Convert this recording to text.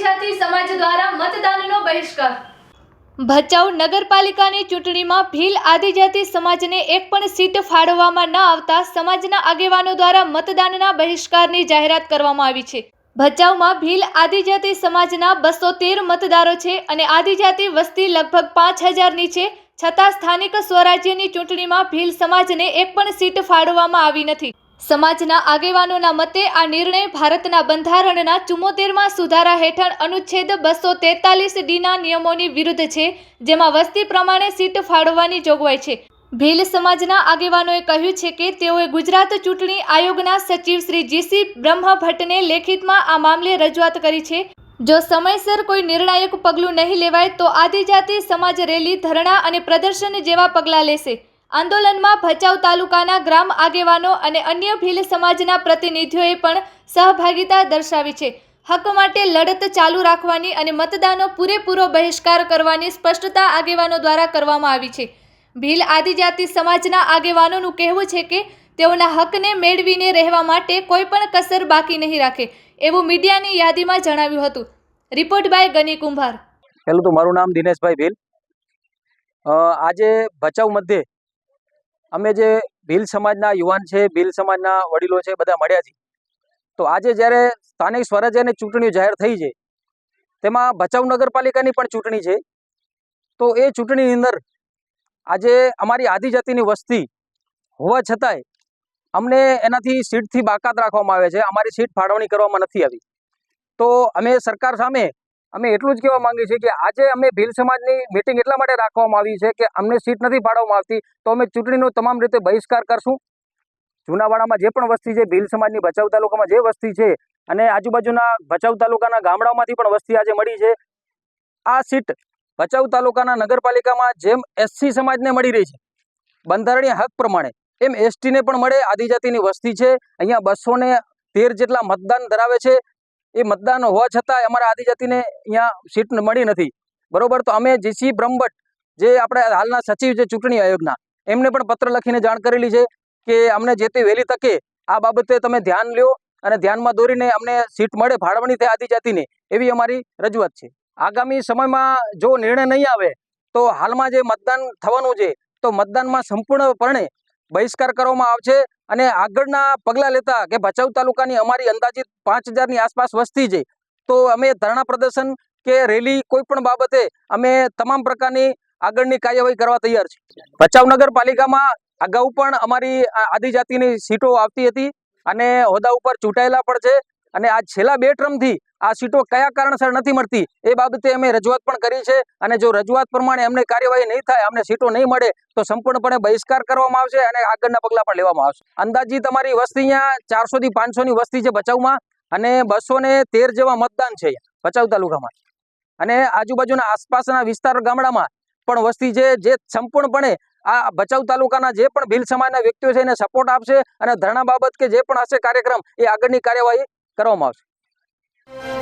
આદિજાતિ સમાજ દ્વારા મતદાનનો બહિષ્કાર. ભચાઉ નગરપાલિકાની ચૂંટણીમાં ભીલ આદિજાતિ સમાજને એક પણ સીટ ફાળવવામાં ન આવતા સમાજના આગેવાનો દ્વારા મતદાનના બહિષ્કારની જાહેરાત કરવામાં આવી છે. ભચાઉમાં ભીલ આદિજાતિ સમાજના બસો તેર મતદારો છે અને આદિજાતિ વસ્તી લગભગ પાંચ હજારની છે. છતાં સ્થાનિક સ્વરાજ્યની ચૂંટણીમાં ભીલ સમાજને એક પણ સીટ ફાળવવામાં આવી નથી. સમાજના આગેવાનોના મતે આ નિર્ણય ભારતના બંધારણના ચુમ્મોતેરમાં સુધારા હેઠળ અનુચ્છેદ બસો તેતાલીસ ડીના નિયમોની વિરુદ્ધ છે, જેમાં વસ્તી પ્રમાણે સીટ ફાળવવાની જોગવાઈ છે. ભીલ સમાજના આગેવાનોએ કહ્યું છે કે તેઓએ ગુજરાત ચૂંટણી આયોગના સચિવ શ્રી જીસી બ્રહ્મભટ્ટને લેખિતમાં આ મામલે રજૂઆત કરી છે. જો સમયસર કોઈ નિર્ણાયક પગલું નહીં લેવાય તો આદિજાતિ સમાજ રેલી, ધરણા અને પ્રદર્શન જેવા પગલાં લેશે. આંદોલનમાં ભચાઉ તાલુકાના ગ્રામ આગેવાનો અને અન્ય ભીલ સમાજના પ્રતિનિધિઓએ પણ સહભાગિતા દર્શાવી છે. હક માટે લડત ચાલુ રાખવાની અને મતદાનનો પૂરેપૂરો બહિષ્કાર કરવાની સ્પષ્ટતા આગેવાનો દ્વારા કરવામાં આવી છે. ભીલ આદિજાતિ સમાજના આગેવાનોનું કહેવું છે કે, તેઓના હકને મેળવીને રહેવા માટે કોઈ પણ કસર બાકી નહીં રાખે, એવું મીડિયાની યાદીમાં જણાવ્યું હતું. રિપોર્ટ બાય ગની કુંભાર. પહેલું તો મારું નામ દિનેશભાઈ ભીલ. આજે ભચાઉ મધ્યે અમે જે ભીલ સમાજના યુવાન છે, ભીલ સમાજના વડીલો છે, બધા મળ્યા છીએ. તો આજે જ્યારે સ્થાનિક સ્વરાજ્યની ચૂંટણીઓ જાહેર થઈ છે, તેમાં ભચાઉ નગરપાલિકાની પણ ચૂંટણી છે. તો એ ચૂંટણીની અંદર આજે અમારી આદિજાતિની વસ્તી હોવા છતાંય અમને એનાથી સીટથી બાકાત રાખવામાં આવે છે. અમારી સીટ ફાળવણી કરવામાં નથી આવી. તો અમે સરકાર સામે અમે એટલું જ કહેવા માંગીએ છીએ કે આજે અમે ભીલ સમાજની મિટિંગ એટલા માટે રાખવામાં આવી છે કે અમને સીટ નથી ફાળવવામાં આવતી, તો અમે ચૂંટણીનો તમામ રીતે બહિષ્કાર કરશું. જુનાવાડામાં જે પણ વસ્તી છે, ભીલ સમાજની ભચાઉ તાલુકામાં જે વસ્તી છે અને આજુબાજુના ભચાઉ તાલુકાના ગામડાઓમાંથી પણ વસ્તી આજે મળી છે. આ સીટ ભચાઉ તાલુકાના નગરપાલિકામાં જેમ એસસી સમાજને મળી રહી છે, બંધારણીય હક પ્રમાણે, એમ એસટીને પણ મળે. આદિજાતિની વસ્તી છે. અહીંયા બસો તેર જેટલા મતદાન ધરાવે છે. એ મતદાન હોવા છતાં અમારા આદિજાતિને અહીંયા સીટ મળી નથી. બરોબર? તો અમે જીસી બ્રહ્મભટ્ટ, જે આપણે હાલના સચિવ છે ચૂંટણી આયોગના, એમને પણ પત્ર લખીને જાણ કરેલી છે કે અમને જે તે વહેલી તકે આ બાબતે તમે ધ્યાન લ્યો અને ધ્યાનમાં દોરીને અમને સીટ મળે ફાળવણી થાય આદિજાતિને, એવી અમારી રજૂઆત છે. આગામી સમયમાં જો નિર્ણય નહીં આવે, તો હાલમાં જે મતદાન થવાનું છે, તો મતદાનમાં સંપૂર્ણપણે બહિષ્કાર કરવામાં આવશે અને આગળના પગલાં લેતા કે ભચાઉ તાલુકાની અમારી અંદાજિત પાંચ હજારની આસપાસ વસ્તી છે. તો અમે ધરણા પ્રદર્શન કે રેલી કોઈ પણ બાબતે અમે તમામ પ્રકારની આગળની કાર્યવાહી કરવા તૈયાર છીએ. ભચાઉ નગરપાલિકામાં અગાઉ પણ અમારી આદિજાતિની સીટો આવતી હતી અને હોદ્દા ઉપર ચૂંટાયેલા પણ છે. અને આ છેલ્લા બે ટર્મથી આ સીટો કયા કારણસર નથી મળતી? એ બાબતે અમે રજૂઆત પણ કરી છે અને જો રજૂઆત પ્રમાણે અમને કાર્યવાહી નહીં થાય, અમને સીટો નહીં મળે, તો સંપૂર્ણપણે બહિષ્કાર કરવામાં આવશે અને આગળના પગલાં પણ લેવામાં આવશે. અંદાજી તમારી વસ્તી અહીંયા ચારસો થી પાંચસો ની વસ્તી છે ભચાઉમાં અને બસો તેર જેવા મતદાન છે ભચાઉ તાલુકામાં. અને આજુબાજુના આસપાસના વિસ્તાર ગામડામાં પણ વસ્તી છે જે સંપૂર્ણપણે આ ભચાઉ તાલુકાના જે પણ ભીલ સમાજના વ્યક્તિઓ છે એને સપોર્ટ આપશે અને ધરણા બાબત કે જે પણ હશે કાર્યક્રમ, એ આગળની કાર્યવાહી કરવામાં આવશે. Bye.